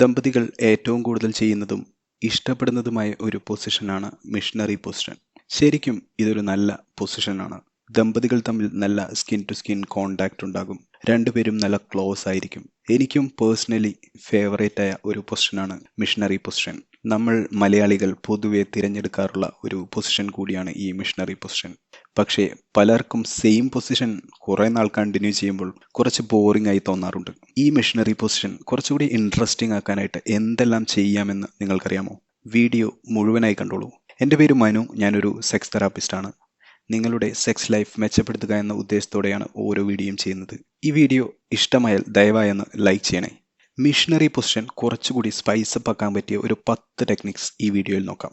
ദമ്പതികൾ ഏറ്റവും കൂടുതൽ ചെയ്യുന്നതും ഇഷ്ടപ്പെടുന്നതുമായ ഒരു പൊസിഷനാണ് മിഷണറി പൊസിഷൻ. ശരിക്കും ഇതൊരു നല്ല പൊസിഷനാണ്. ദമ്പതികൾ തമ്മിൽ നല്ല സ്കിൻ ടു സ്കിൻ കോണ്ടാക്ട് ഉണ്ടാകും. രണ്ടുപേരും നല്ല ക്ലോസ് ആയിരിക്കും. എനിക്കും പേഴ്സണലി ഫേവറേറ്റ് ആയ ഒരു പൊസിഷനാണ് മിഷണറി പൊസിഷൻ. നമ്മൾ മലയാളികൾ പൊതുവെ തിരഞ്ഞെടുക്കാറുള്ള ഒരു പൊസിഷൻ കൂടിയാണ് ഈ മിഷണറി പൊസിഷൻ. പക്ഷേ പലർക്കും സെയിം പൊസിഷൻ കുറേ നാൾ കണ്ടിന്യൂ ചെയ്യുമ്പോൾ കുറച്ച് ബോറിംഗ് ആയി തോന്നാറുണ്ട്. ഈ മെഷീനറി പൊസിഷൻ കുറച്ചുകൂടി ഇൻട്രസ്റ്റിംഗ് ആക്കാനായിട്ട് എന്തെല്ലാം ചെയ്യാമെന്ന് നിങ്ങൾക്കറിയാമോ? വീഡിയോ മുഴുവനായി കണ്ടോളൂ. എന്റെ പേര് മനു ഞാനൊരു സെക്സ് തെറാപ്പിസ്റ്റാണ് നിങ്ങളുടെ സെക്സ് ലൈഫ് മെച്ചപ്പെടുത്തുക എന്ന ഉദ്ദേശത്തോടെയാണ് ഓരോ വീഡിയോയും ചെയ്യുന്നത്. ഈ വീഡിയോ ഇഷ്ടമായാൽ ദയവായി ഒന്ന് ലൈക്ക് ചെയ്യണേ. മിഷണറി പൊസിഷൻ കുറച്ചുകൂടി സ്പൈസപ്പ് ആക്കാൻ പറ്റിയ ഒരു പത്ത് ടെക്നിക്സ് ഈ വീഡിയോയിൽ നോക്കാം.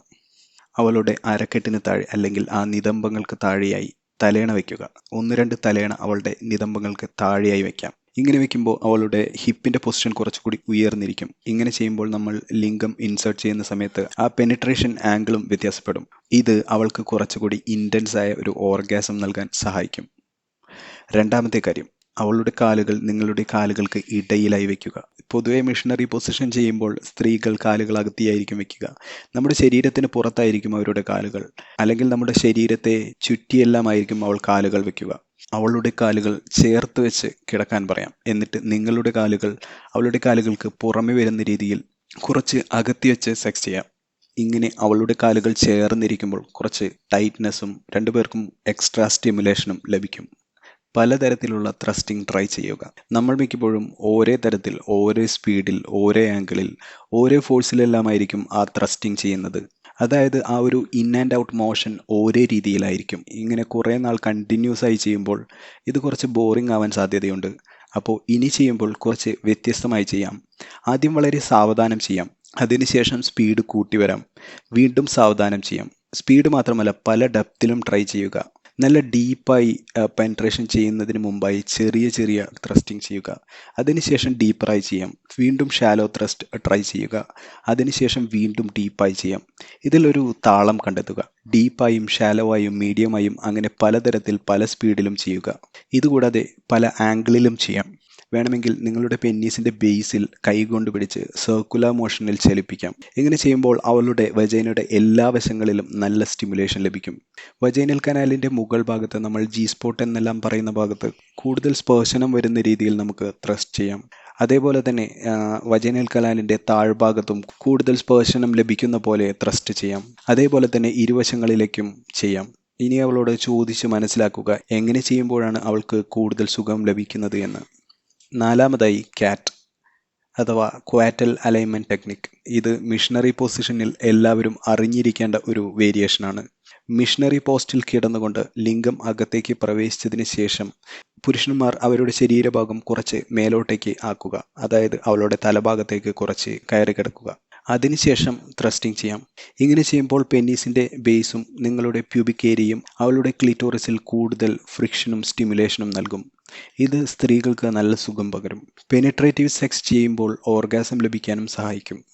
അവളുടെ അരക്കെട്ടിന് താഴെ അല്ലെങ്കിൽ ആ നിതംബങ്ങൾക്ക് താഴെയായി തലേണ വയ്ക്കുക ഒന്ന് രണ്ട് തലേണ അവളുടെ നിതംബങ്ങൾക്ക് താഴെയായി വയ്ക്കാം ഇങ്ങനെ വെക്കുമ്പോൾ അവളുടെ ഹിപ്പിന്റെ പൊസിഷൻ കുറച്ചുകൂടി ഉയർന്നിരിക്കും. ഇങ്ങനെ ചെയ്യുമ്പോൾ നമ്മൾ ലിംഗം ഇൻസേർട്ട് ചെയ്യുന്ന സമയത്ത് ആ പെനിട്രേഷൻ ആംഗിളും വ്യത്യാസപ്പെടും. ഇത് അവൾക്ക് കുറച്ചുകൂടി ഇന്റൻസായ ഒരു ഓർഗാസം നൽകാൻ സഹായിക്കും. രണ്ടാമത്തെ കാര്യം. അവളുടെ കാലുകൾ നിങ്ങളുടെ കാലുകൾക്ക് ഇടയിലായി വെക്കുക. പൊതുവെ മിഷണറി പൊസിഷൻ ചെയ്യുമ്പോൾ സ്ത്രീകൾ കാലുകൾ അകത്തിയായിരിക്കും വെക്കുക. നമ്മുടെ ശരീരത്തിന് പുറത്തായിരിക്കും അവരുടെ കാലുകൾ. അല്ലെങ്കിൽ നമ്മുടെ ശരീരത്തെ ചുറ്റിയെല്ലാമായിരിക്കും അവൾ കാലുകൾ വെക്കുക. അവളുടെ കാലുകൾ ചേർത്ത് വെച്ച് കിടക്കാൻ പറയാം. എന്നിട്ട് നിങ്ങളുടെ കാലുകൾ അവളുടെ കാലുകൾക്ക് പുറമെ വരുന്ന രീതിയിൽ കുറച്ച് അകത്തി വെച്ച് സെക്സ് ചെയ്യാം. ഇങ്ങനെ അവളുടെ കാലുകൾ ചേർന്നിരിക്കുമ്പോൾ കുറച്ച് ടൈറ്റ്നെസ്സും രണ്ടുപേർക്കും എക്സ്ട്രാ സ്റ്റിമുലേഷനും ലഭിക്കും. പലതരത്തിലുള്ള ത്രസ്റ്റിംഗ് ട്രൈ ചെയ്യുക. നമ്മൾ മിക്കപ്പോഴും ഓരോ തരത്തിൽ ഓരോ സ്പീഡിൽ ഓരോ ആംഗിളിൽ ഓരോ ഫോഴ്സിലെല്ലാമായിരിക്കും ആ ത്രസ്റ്റിംഗ് ചെയ്യുന്നത്. അതായത് ആ ഒരു ഇൻ ആൻഡ് ഔട്ട് മോഷൻ ഓരോ രീതിയിലായിരിക്കും. ഇങ്ങനെ കുറേ നാൾ കണ്ടിന്യൂസ് ആയി ചെയ്യുമ്പോൾ ഇത് കുറച്ച് ബോറിംഗ് ആവാൻ സാധ്യതയുണ്ട്. അപ്പോൾ ഇനി ചെയ്യുമ്പോൾ കുറച്ച് വ്യത്യസ്തമായി ചെയ്യാം. ആദ്യം വളരെ സാവധാനം ചെയ്യാം. അതിനുശേഷം സ്പീഡ് കൂട്ടി വരാം. വീണ്ടും സാവധാനം ചെയ്യാം. സ്പീഡ് മാത്രമല്ല പല ഡെപ്തിലും ട്രൈ ചെയ്യുക. നല്ല ഡീപ്പായി പെൻട്രേഷൻ ചെയ്യുന്നതിന് മുമ്പായി ചെറിയ ചെറിയ ത്രസ്റ്റിംഗ് ചെയ്യുക. അതിനുശേഷം ഡീപ്പറായി ചെയ്യാം. വീണ്ടും ഷാലോ ത്രസ്റ്റ് ട്രൈ ചെയ്യുക. അതിനുശേഷം വീണ്ടും ഡീപ്പായി ചെയ്യാം. ഇതിലൊരു താളം കണ്ടെത്തുക. ഡീപ്പായും ഷാലോ ആയും മീഡിയമായും അങ്ങനെ പലതരത്തിൽ പല സ്പീഡിലും ചെയ്യുക. ഇതുകൂടാതെ പല ആംഗിളിലും ചെയ്യാം. വേണമെങ്കിൽ നിങ്ങളുടെ പെന്നീസിന്റെ ബേസിൽ കൈകൊണ്ട് പിടിച്ച് സർക്കുലർ മോഷനിൽ ചലിപ്പിക്കാം. ഇങ്ങനെ ചെയ്യുമ്പോൾ അവളുടെ വജൈനയുടെ എല്ലാ വശങ്ങളിലും നല്ല സ്റ്റിമുലേഷൻ ലഭിക്കും. വജൈനൽ കനാലിന്റെ മുകൾ ഭാഗത്ത് നമ്മൾ ജി സ്പോട്ട് എന്നെല്ലാം പറയുന്ന ഭാഗത്ത് കൂടുതൽ സ്പർശനം വരുന്ന രീതിയിൽ നമുക്ക് ത്രസ്റ്റ് ചെയ്യാം. അതേപോലെ തന്നെ വജനൽ കലാലിന്റെ താഴ്ഭാഗത്തും കൂടുതൽ സ്പർശനം ലഭിക്കുന്ന പോലെ ത്രസ്റ്റ് ചെയ്യാം. അതേപോലെ തന്നെ ഇരുവശങ്ങളിലേക്കും ചെയ്യാം. ഇനി അവളോട് ചോദിച്ച് മനസ്സിലാക്കുക എങ്ങനെ ചെയ്യുമ്പോഴാണ് അവൾക്ക് കൂടുതൽ സുഖം ലഭിക്കുന്നത് എന്ന്. നാലാമതായി ക്യാറ്റ് അഥവാ ക്വാറ്റൽ അലൈൻമെന്റ് ടെക്നിക് ഇത് മിഷണറി പൊസിഷനിൽ എല്ലാവരും അറിഞ്ഞിരിക്കേണ്ട ഒരു വേരിയേഷനാണ് മിഷണറി പോസ്റ്റിൽ കിടന്നുകൊണ്ട് ലിംഗം അകത്തേക്ക് പ്രവേശിച്ചതിന് ശേഷം പുരുഷന്മാർ അവരുടെ ശരീരഭാഗം കുറച്ച് മേലോട്ടേക്ക് ആക്കുക. അതായത് അവളുടെ തലഭാഗത്തേക്ക് കുറച്ച് കയറി കിടക്കുക. അതിനുശേഷം ത്രസ്റ്റിംഗ് ചെയ്യാം. ഇങ്ങനെ ചെയ്യുമ്പോൾ പെന്നീസിന്റെ ബേസും നിങ്ങളുടെ പ്യൂബിക് ഏരിയയും അവളുടെ ക്ലിറ്റോറിസിൽ കൂടുതൽ ഫ്രിക്ഷനും സ്റ്റിമുലേഷനും നൽകും. ഇത് സ്ത്രീകൾക്ക് നല്ല സുഖം പകരും. പെനിട്രേറ്റീവ് സെക്സ് ചെയ്യുമ്പോൾ ഓർഗാസം ലഭിക്കാനും സഹായിക്കും.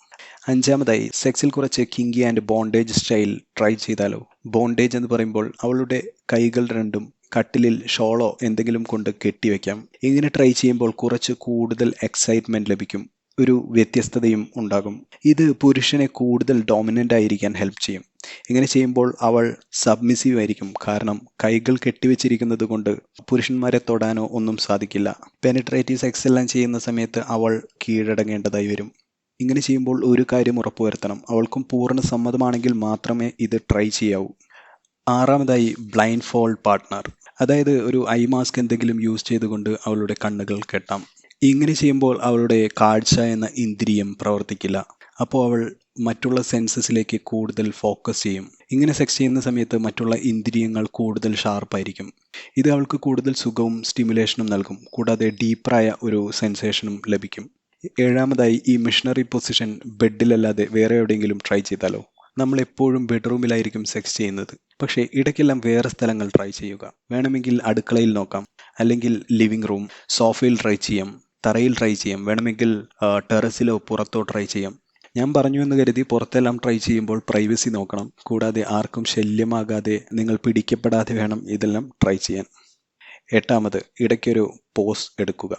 അഞ്ചാമതായി സെക്സിൽ കുറച്ച് kinky and bondage style try ചെയ്താലോ? ബോണ്ടേജ് എന്ന് പറയുമ്പോൾ അവളുടെ കൈകൾ രണ്ടും കട്ടിലിൽ ഷോളോ എന്തെങ്കിലും കൊണ്ട് കെട്ടിവെക്കാം. ഇങ്ങനെ ട്രൈ ചെയ്യുമ്പോൾ കുറച്ച് കൂടുതൽ എക്സൈറ്റ്മെന്റ് ലഭിക്കും. ഒരു വ്യത്യസ്തതയും ഉണ്ടാകും. ഇത് പുരുഷനെ കൂടുതൽ ഡോമിനന്റ് ആയിരിക്കാൻ ഹെൽപ്പ് ചെയ്യും. ഇങ്ങനെ ചെയ്യുമ്പോൾ അവൾ സബ്മിസീവ് ആയിരിക്കും. കാരണം കൈകൾ കെട്ടിവെച്ചിരിക്കുന്നത് കൊണ്ട് പുരുഷന്മാരെ തൊടാനോ ഒന്നും സാധിക്കില്ല. പെനിട്രേറ്റീവ് സെക്സ് എല്ലാം ചെയ്യുന്ന സമയത്ത് അവൾ കീഴടങ്ങേണ്ടതായി വരും. ഇങ്ങനെ ചെയ്യുമ്പോൾ ഒരു കാര്യം ഉറപ്പുവരുത്തണം. അവൾക്കും പൂർണ സമ്മതമാണെങ്കിൽ മാത്രമേ ഇത് ട്രൈ ചെയ്യാവൂ. ആറാമതായി ബ്ലൈൻഡ് ഫോൾഡ് പാർട്ട്ണർ അതായത് ഒരു ഐ മാസ്ക് എന്തെങ്കിലും യൂസ് ചെയ്തുകൊണ്ട് അവളുടെ കണ്ണുകൾ കെട്ടാം. ഇങ്ങനെ ചെയ്യുമ്പോൾ അവളുടെ കാഴ്ച എന്ന ഇന്ദ്രിയം പ്രവർത്തിക്കില്ല. അപ്പോൾ അവൾ മറ്റുള്ള സെൻസസിലേക്ക് കൂടുതൽ ഫോക്കസ് ചെയ്യും. ഇങ്ങനെ സെക്സ് ചെയ്യുന്ന സമയത്ത് മറ്റുള്ള ഇന്ദ്രിയങ്ങൾ കൂടുതൽ ഷാർപ്പായിരിക്കും ഇത് അവൾക്ക് കൂടുതൽ സുഖവും സ്റ്റിമുലേഷനും നൽകും. കൂടാതെ ഡീപ്പറായ ഒരു സെൻസേഷനും ലഭിക്കും. ഏഴാമതായി ഈ മിഷണറി പൊസിഷൻ ബെഡിലല്ലാതെ വേറെ എവിടെയെങ്കിലും ട്രൈ ചെയ്താലോ? നമ്മൾ എപ്പോഴും ബെഡ്റൂമിലായിരിക്കും സെക്സ് ചെയ്യുന്നത്. പക്ഷേ ഇടയ്ക്കെല്ലാം വേറെ സ്ഥലങ്ങൾ ട്രൈ ചെയ്യുക. വേണമെങ്കിൽ അടുക്കളയിൽ നോക്കാം. അല്ലെങ്കിൽ ലിവിംഗ് റൂം സോഫയിൽ ട്രൈ ചെയ്യാം. തറയിൽ ട്രൈ ചെയ്യാം. വേണമെങ്കിൽ ടെറസിലോ പുറത്തോ ട്രൈ ചെയ്യാം. ഞാൻ പറഞ്ഞു എന്ന് കരുതി പുറത്തെല്ലാം ട്രൈ ചെയ്യുമ്പോൾ പ്രൈവസി നോക്കണം. കൂടാതെ ആർക്കും ശല്യമാകാതെ നിങ്ങൾ പിടിക്കപ്പെടാതെ വേണം ഇതെല്ലാം ട്രൈ ചെയ്യാൻ. എട്ടാമത് ഇടയ്ക്കൊരു പോസ് എടുക്കുക.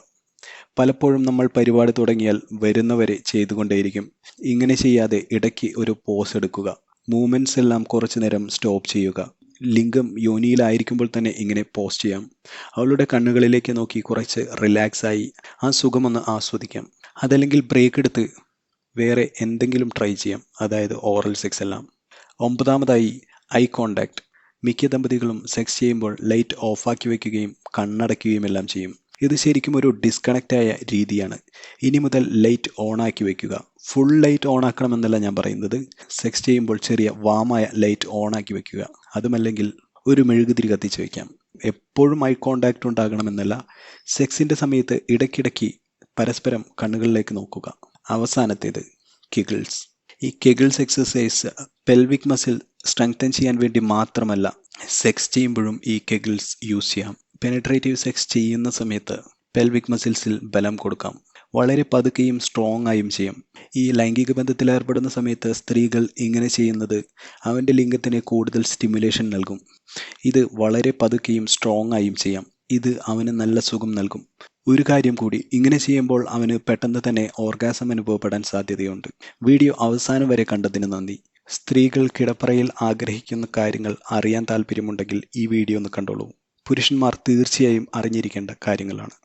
പലപ്പോഴും നമ്മൾ പരിപാടി തുടങ്ങിയാൽ വരുന്നവരെ ചെയ്തുകൊണ്ടേയിരിക്കും. ഇങ്ങനെ ചെയ്യാതെ ഇടയ്ക്ക് ഒരു പോസ് എടുക്കുക. മൂവ്മെന്റ്സ് എല്ലാം കുറച്ചു നേരം സ്റ്റോപ്പ് ചെയ്യുക. ലിംഗം യോനിയിലായിരിക്കുമ്പോൾ തന്നെ ഇങ്ങനെ പോസ് ചെയ്യാം. അവളുടെ കണ്ണുകളിലേക്ക് നോക്കി കുറച്ച് റിലാക്സ് ആയി ആ സുഖമൊന്ന് ആസ്വദിക്കാം. അതല്ലെങ്കിൽ ബ്രേക്ക് എടുത്ത് വേറെ എന്തെങ്കിലും ട്രൈ ചെയ്യാം. അതായത് ഓറൽ സെക്സ് എല്ലാം. ഒമ്പതാമതായി ഐ കോണ്ടാക്ട് മിക്ക ദമ്പതികളും സെക്സ് ചെയ്യുമ്പോൾ ലൈറ്റ് ഓഫാക്കി വയ്ക്കുകയും കണ്ണടയ്ക്കുകയും എല്ലാം ചെയ്യും. ഇത് ശരിക്കും ഒരു ഡിസ്കണക്റ്റ് ആയ രീതിയാണ്. ഇനി മുതൽ ലൈറ്റ് ഓൺ ആക്കി വെക്കുക. ഫുൾ ലൈറ്റ് ഓൺ ആക്കണമെന്നല്ല ഞാൻ പറയുന്നത്. സെക്സ് ചെയ്യുമ്പോൾ ചെറിയ വാമായ ലൈറ്റ് ഓൺ ആക്കി വെക്കുക. അതുമല്ലെങ്കിൽ ഒരു മെഴുകുതിരി കത്തിച്ച് വയ്ക്കാം എപ്പോഴും ഐ കോണ്ടാക്ട് ഉണ്ടാകണമെന്നല്ല. സെക്സിന്റെ സമയത്ത് ഇടയ്ക്കിടയ്ക്ക് പരസ്പരം കണ്ണുകളിലേക്ക് നോക്കുക. അവസാനത്തേത് കിഗിൾസ് ഈ kegels exercise pelvic muscle strengthen ചെയ്യാൻ വേണ്ടി മാത്രമല്ല സെക്സ് ചെയ്യുമ്പോഴും ഈ കെഗിൾസ് യൂസ് ചെയ്യാം. പെനിട്രേറ്റീവ് സെക്സ് ചെയ്യുന്ന സമയത്ത് പെൽവിക് മസിൽസിൽ ബലം കൊടുക്കാം. വളരെ പതുക്കെയും സ്ട്രോങ് ആയും ചെയ്യും. ഈ ലൈംഗിക ബന്ധത്തിൽ ഏർപ്പെടുന്ന സമയത്ത് സ്ത്രീകൾ ഇങ്ങനെ ചെയ്യുന്നത് അവന്റെ ലിംഗത്തിന് കൂടുതൽ സ്റ്റിമുലേഷൻ നൽകും. ഇത് വളരെ പതുക്കെയും സ്ട്രോങ് ആയും ചെയ്യാം. ഇത് അവന് നല്ല സുഖം നൽകും. ഒരു കാര്യം കൂടി ഇങ്ങനെ ചെയ്യുമ്പോൾ അവന് പെട്ടെന്ന് തന്നെ ഓർഗാസം അനുഭവപ്പെടാൻ സാധ്യതയുണ്ട്. വീഡിയോ അവസാനം വരെ കണ്ടതിന് നന്ദി. സ്ത്രീകൾ കിടപ്പറയിൽ ആഗ്രഹിക്കുന്ന കാര്യങ്ങൾ അറിയാൻ താല്പര്യമുണ്ടെങ്കിൽ ഈ വീഡിയോ ഒന്ന് കണ്ടോളൂ. പുരുഷന്മാർ തീർച്ചയായും അറിഞ്ഞിരിക്കേണ്ട കാര്യങ്ങളാണ്.